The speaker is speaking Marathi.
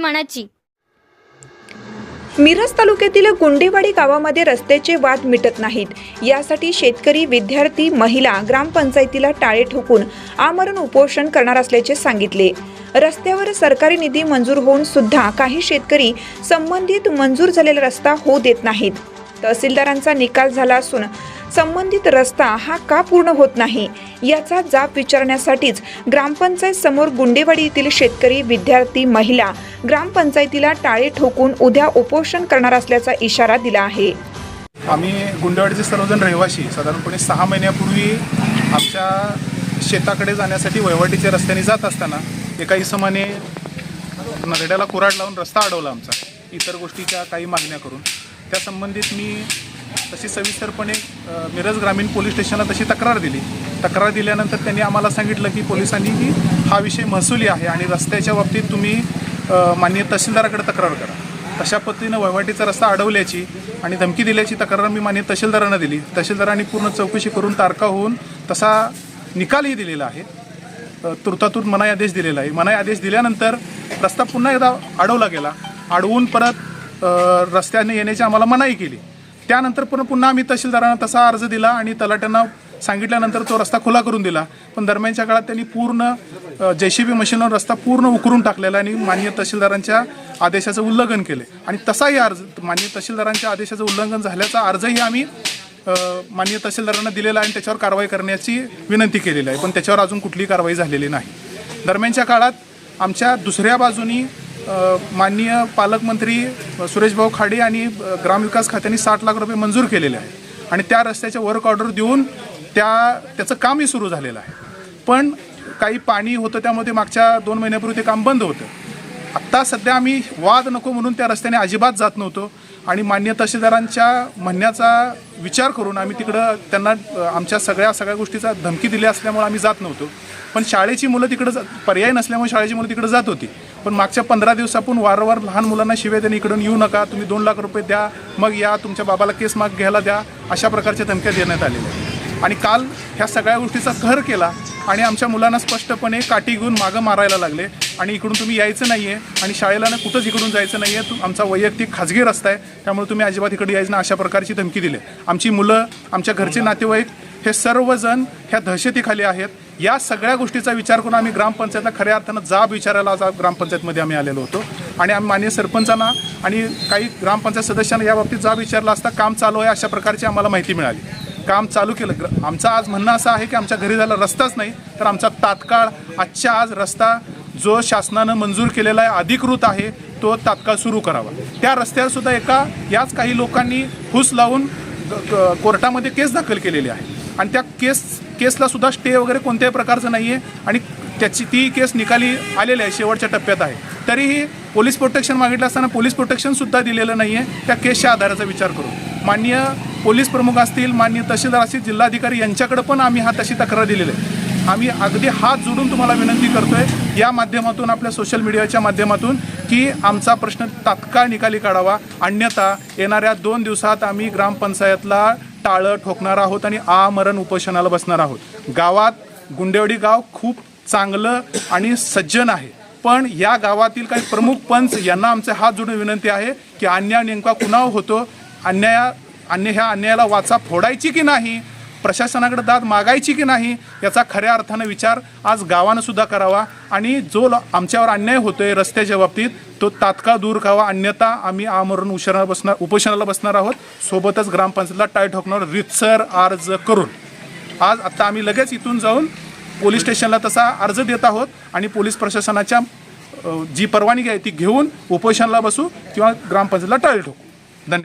मनाची. मिरज तालुक्यातील गुंडेवाडी गावामध्ये रस्त्याचे वाद मिटत नाहीत. यासाठी शेतकरी विद्यार्थी महिला ग्रामपंचायतीला टाळे ठोकून आमरण उपोषण करणार असल्याचे सांगितले. रस्त्यावर सरकारी निधी मंजूर होऊन सुद्धा काही शेतकरी संबंधित मंजूर झालेला रस्ता होऊ देत नाहीत. तहसीलदारांचा निकाल झाला असून संबंधित रस्ता हा का पूर्ण होत नाही याचा जाब विचारण्यासाठीच ग्रामपंचायत समोर गुंडेवाडी येथील शेतकरी विद्यार्थी महिला ग्रामपंचायतीला टाळे ठोकून उद्या उपोषण करणार असल्याचा इशारा दिला आहे. आम्ही गुंडेवाडीचे सर्वजण रहिवासी साधारणपणे सहा महिन्यापूर्वी आमच्या शेताकडे जाण्यासाठी वहिवाटीच्या रस्त्याने जात असताना एका इसमाने नरड्याला कुऱ्हाड लावून रस्ता अडवला आमचा इतर गोष्टीच्या काही मागण्या करून. त्या संबंधित मी तशी सविस्तरपणे मिरज ग्रामीण पोलीस स्टेशनला तशी तक्रार दिली. तक्रार दिल्यानंतर त्यांनी आम्हाला सांगितलं की पोलिसांनी की हा विषय महसुली आहे आणि रस्त्याच्या बाबतीत तुम्ही मान्य माननीय तहसीलदाराकडे तक्रार करा. तशा पद्धतीनं वहिवाटीचा रस्ता अडवल्याची आणि धमकी दिल्याची तक्रार मी मान्य तहसीलदारांना दिली. तहसीलदारांनी पूर्ण चौकशी करून तारका होऊन तसा निकालही दिलेला आहे. तुर्तातूर मनाई आदेश दिलेला आहे. मनाई आदेश दिल्यानंतर रस्ता पुन्हा एकदा अडवला गेला. अडवून परत रस्त्याने येण्याची आम्हाला मनाई केली. त्यानंतर पुन्हा पुन्हा आम्ही तहसीलदारांना तसा अर्ज दिला आणि तलाट्यांना सांगितल्यानंतर तो रस्ता खुला करून दिला. पण दरम्यानच्या काळात त्यांनी पूर्ण जेसीबी मशीनवर रस्ता पूर्ण उकरून टाकलेला आणि मान्य तहसीलदारांच्या आदेशाचं उल्लंघन केले. आणि तसाही अर्ज मान्य तहसीलदारांच्या आदेशाचं उल्लंघन झाल्याचा अर्जही आम्ही मान्य तहसीलदारांना दिलेला आणि त्याच्यावर कारवाई करण्याची विनंती केलेली आहे. पण त्याच्यावर अजून कुठलीही कारवाई झालेली नाही. दरम्यानच्या काळात आमच्या दुसऱ्या बाजूनी माननीय पालकमंत्री सुरेशभाऊ खाडे आणि ग्रामविकास खात्याने साठ लाख रुपये मंजूर केलेले आहे आणि त्या रस्त्याचे वर्क ऑर्डर देऊन त्या त्याचं कामही सुरू झालेलं आहे. पण काही पाणी होतं त्यामध्ये मागच्या दोन महिन्यापूर्वी ते काम बंद होतं. आत्ता सध्या आम्ही वाद नको म्हणून त्या रस्त्याने अजिबात जात नव्हतो. आणि मान्य तहसीलदारांच्या म्हणण्याचा विचार करून आम्ही तिकडं त्यांना आमच्या सगळ्या सगळ्या गोष्टीचा धमकी दिली असल्यामुळे आम्ही जात नव्हतो. पण शाळेची मुलं तिकडं पर्याय नसल्यामुळे शाळेची मुलं तिकडं जात होती. पण मागच्या पंधरा दिवसापून वारंवार लहान मुलांना शिव्या त्यांनी इकडून येऊ नका तुम्ही दोन लाख रुपये द्या मग या तुमच्या बाबाला केस माग घ्यायला द्या अशा प्रकारच्या धमक्या देण्यात आलेल्या आणि काल ह्या सगळ्या गोष्टीचा कहर केला आणि आमच्या मुलांना स्पष्टपणे काठी घेऊन मागं मारायला लागले. आणि इकडून तुम्ही यायचं नाही आहे आणि शाळेला ना कुठंच इकडून जायचं नाही आहे आमचा वैयक्तिक खाजगी रस्ता आहे त्यामुळे तुम्ही अजिबात इकडे यायचं ना अशा प्रकारची धमकी दिली. आमची मुलं आमच्या घरचे नातेवाईक हे सर्वजण ह्या दहशतीखाली आहेत. या सगळ्या गोष्टीचा विचार करून आम्ही ग्रामपंचायतला खऱ्या अर्थानं जाब विचारायला आज ग्रामपंचायतमध्ये आम्ही आलेलो होतो. आणि आम्ही माननीय सरपंचांना आणि काही ग्रामपंचायत सदस्यांना या बाबतीत जाब विचारला असता काम चालू आहे अशा प्रकारची आम्हाला माहिती मिळाली. काम चालू केलं. ग्र- आमचं आज म्हणणं असं आहे की आमच्या घरी झाला रस्ताच नाही तर आमचा तात्काळ आजच्या आज रस्ता जो शासनानं मंजूर केलेला आहे अधिकृत आहे तो तात्काळ सुरू करावा. त्या रस्त्यावर सुद्धा एका याच काही लोकांनी हुस लावून कोर्टामध्ये केस दाखल केलेली आहे. आणि त्या केस केसला सुद्धा स्टे वगैरे कोणत्याही प्रकारचं नाही आहे आणि त्याची ती केस निकाली आलेली आहे शेवटच्या टप्प्यात आहे. तरीही पोलीस प्रोटेक्शन मागितलं असताना पोलीस प्रोटेक्शनसुद्धा दिलेलं नाही आहे त्या केसच्या आधाराचा विचार करू. माननीय पोलीस प्रमुख असतील माननीय तहसीलदार असतील जिल्हाधिकारी यांच्याकडे पण आम्ही हा तशी तक्रार दिलेली आहे. आम्ही अगदी हात जोडून तुम्हाला विनंती करतोय या माध्यमातून आपल्या सोशल मीडियाच्या माध्यमातून की आमचा प्रश्न तात्काळ निकाली काढावा. अन्यथा येणाऱ्या दोन दिवसात आम्ही ग्रामपंचायतला टाळं ठोकणार आहोत आणि आमरण उपोषणाला बसणार आहोत. गावात गुंडेवडी गाव खूप चांगलं आणि सज्जन आहे. पण या गावातील काही प्रमुख पंच यांना आमचे हात जोडून विनंती आहे की अन्याय नेमका कुणाव होतो? अन्याया अन्य ह्या अन्यायाला वाचा फोडायची की नाही? प्रशासनाकडे दाद मागायची की नाही याचा खऱ्या अर्थानं विचार आज गावानं सुद्धा करावा. आणि जो ल- आमच्यावर अन्याय होतोय रस्त्याच्या बाबतीत तो तात्काळ दूर करावा अन्यथा आम्ही आमरण उशिरा बसणार उपोषणाला बसणार आहोत. सोबतच ग्रामपंचायतला टाय ठोकणार रितसर अर्ज करून. आज आत्ता आम्ही लगेच इथून जाऊन पोलीस स्टेशनला तसा अर्ज देत आहोत. आणि पोलीस प्रशासनाच्या जी परवानगी आहे ती घेऊन उपोषणाला बसू किंवा ग्रामपंचायतला टाळी ठोकू.